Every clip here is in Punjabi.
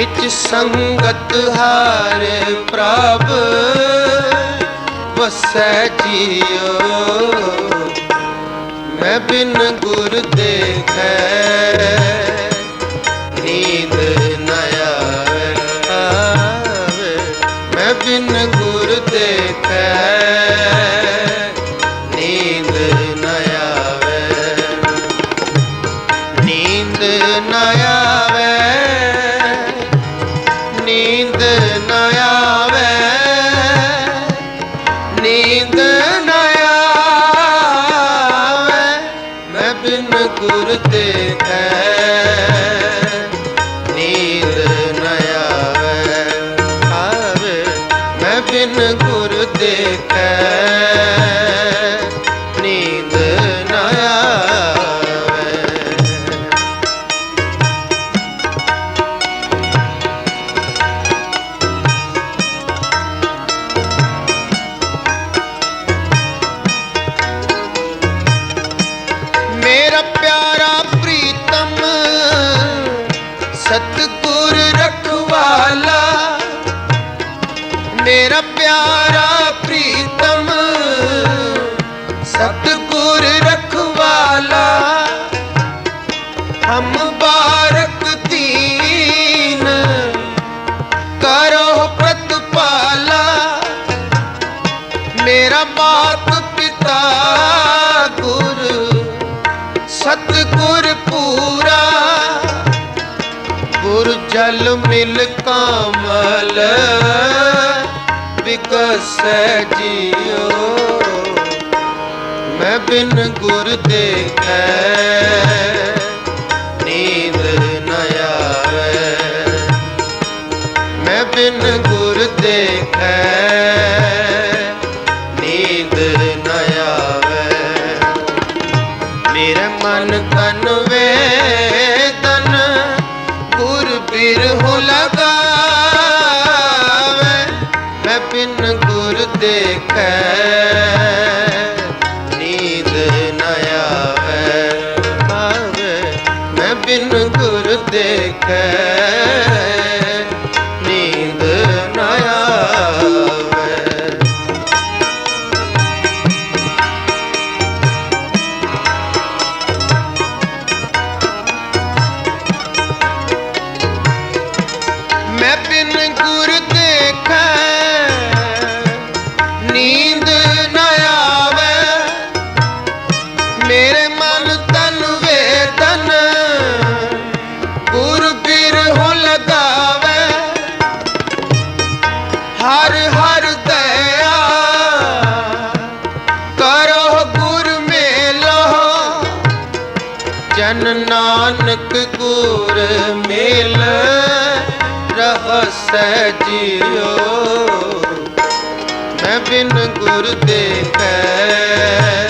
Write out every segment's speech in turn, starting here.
ਵਿੱਚ ਸੰਗਤ ਹਾਰ ਪ੍ਰਭ ਵਸੈ ਜੀਓ। ਮੈਂ ਬਿਨ ਗੁਰ ਦੇਖੈ। ਸਤਿਗੁਰ ਰਖਵਾਲਾ। ਮੇਰਾ ਪਿਆਰਾ ਰਖਵਾਲਾ ਹਮ ਬਾਰਕ ਦੀਨ ਕਰੋ ਪ੍ਰਤਪਾਲਾ ਮੇਰਾ ਮਾਤ ਪਿਤਾ ਗੁਰ ਸਤਿਗੁਰ ਪੂਰਾ ਗੁਰ ਜਲ ਮਿਲ ਕਮਲ ਵਿਕਸੈ ਜੀਓ ਮੈਂ ਬਿਨ ਗੁਰ ਦੇਖੈ, ਨੀਂਦ ਨ ਆਵੇ। ਮੈਂ ਬਿਨ ਗੁਰ ਦੇਖੈ, ਨੀਂਦ ਨ ਆਵੇ। ਮੇਰੇ ਮਨ ਤਨ ਵੇਦਨ ਗੁਰ ਬਿਰਹੁ ਲਗਾਵੇ। ਮੈਂ ਬਿਨ ਗੁਰ ਦੇਖੈ ਨੀਂਦ ਮੈਂ ਬਿਨ ਗੁਰ ਦੇਖੈ ਨੀਂਦ ਜਨ ਨਾਨਕ ਗੁਰ ਮਿਲ। ਰਹਸੈ ਜੀਓ। ਮੈਂ ਬਿਨ ਗੁਰ ਦੇਖੈ। ਨੀਂਦ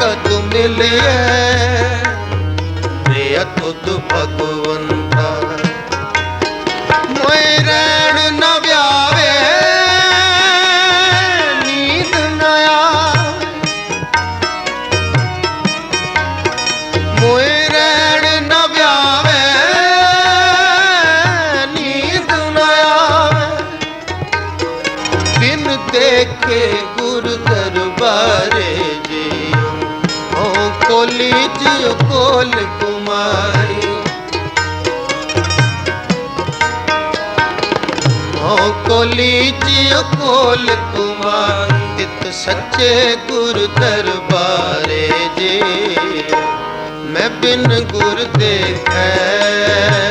ਕਦ ਮਿਲਿਆ। ਰੇ ਤੁਧ ਭਗਵੰਤਾ ਕੋਲ ਕੁਮਾਰੀ। ਓ ਕੋਲੀ ਜਿਉ ਕੋਲ ਕੁਮਾਰ ਤਿਤ ਸੱਚੇ ਗੁਰ ਦਰਬਾਰੇ ਜੀ। ਮੈਂ ਬਿਨ ਗੁਰ ਦੇਖੈ।